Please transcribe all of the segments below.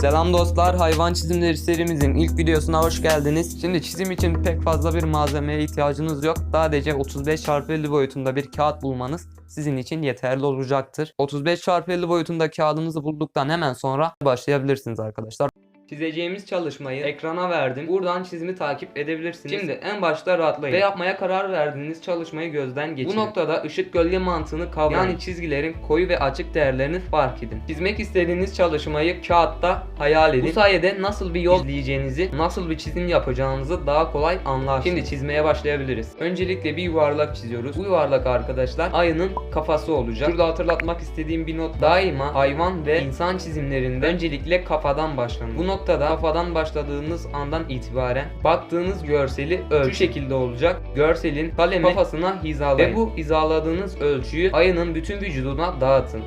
Selam dostlar, hayvan çizimleri serimizin ilk videosuna hoş geldiniz. Şimdi çizim için pek fazla bir malzemeye ihtiyacınız yok. Sadece 35 x 50 boyutunda bir kağıt bulmanız sizin için yeterli olacaktır. 35 x 50 boyutunda kağıdınızı bulduktan hemen sonra başlayabilirsiniz arkadaşlar. Çizeceğimiz çalışmayı ekrana verdim. Buradan çizimi takip edebilirsiniz. Şimdi en başta rahatlayın. Ve yapmaya karar verdiğiniz çalışmayı gözden geçirin. Bu noktada ışık gölge mantığını kavrayın. Yani çizgilerin koyu ve açık değerlerini fark edin. Çizmek istediğiniz çalışmayı kağıtta hayal edin. Bu sayede nasıl bir yol izleyeceğinizi, nasıl bir çizim yapacağınızı daha kolay anlarsınız. Şimdi çizmeye başlayabiliriz. Öncelikle bir yuvarlak çiziyoruz. Bu yuvarlak arkadaşlar ayının kafası olacak. Şurada hatırlatmak istediğim bir not daima hayvan ve insan çizimlerinde öncelikle kafadan başlanır. Bu noktada kafadan başladığınız andan itibaren baktığınız görseli ölçü şu şekilde olacak. Görselin kalemi kafasına hizalayın. Ve bu hizaladığınız ölçüyü ayının bütün vücuduna dağıtın.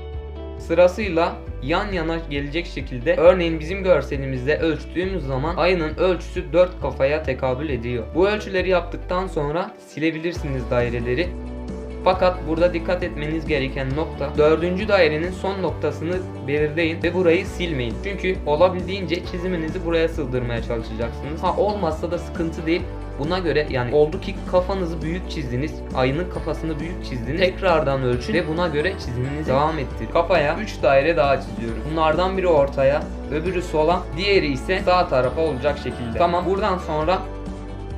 Sırasıyla yan yana gelecek şekilde örneğin bizim görselimizde ölçtüğümüz zaman ayının ölçüsü 4 kafaya tekabül ediyor. Bu ölçüleri yaptıktan sonra silebilirsiniz daireleri. Fakat burada dikkat etmeniz gereken nokta dördüncü dairenin son noktasını belirleyin ve burayı silmeyin. Çünkü olabildiğince çiziminizi buraya sığdırmaya çalışacaksınız. Ha olmazsa da sıkıntı değil. Buna göre yani oldu ki kafanızı büyük çizdiniz, ayının kafasını büyük çizdiniz. Tekrardan ölçün ve buna göre çiziminizi devam ettirin. Kafaya 3 daire daha çiziyorum. Bunlardan biri ortaya, öbürü sola, diğeri ise sağ tarafa olacak şekilde. Tamam buradan sonra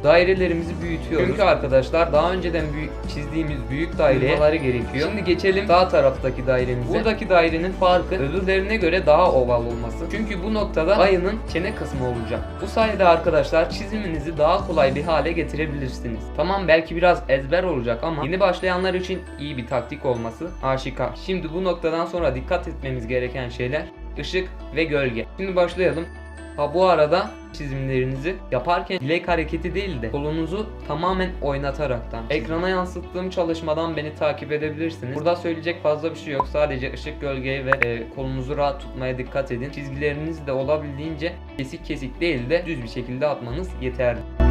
dairelerimizi büyütüyoruz. Çünkü arkadaşlar daha önceden büyük çizdiğimiz büyük olmaları gerekiyor. Şimdi geçelim sağ taraftaki dairemize. Buradaki dairenin farkı öbürlerine göre daha oval olması. Çünkü bu noktada ayının çene kısmı olacak. Bu sayede arkadaşlar çiziminizi daha kolay bir hale getirebilirsiniz. Tamam belki biraz ezber olacak ama yeni başlayanlar için iyi bir taktik olması aşikar. Şimdi bu noktadan sonra dikkat etmemiz gereken şeyler ışık ve gölge. Şimdi başlayalım. Ha bu arada çizimlerinizi yaparken bilek hareketi değil de kolunuzu tamamen oynataraktan. Ekrana yansıttığım çalışmadan beni takip edebilirsiniz. Burada söyleyecek fazla bir şey yok. Sadece ışık gölgeye ve e, kolunuzu rahat tutmaya dikkat edin. Çizgilerinizi de olabildiğince kesik kesik değil de düz bir şekilde atmanız yeterli.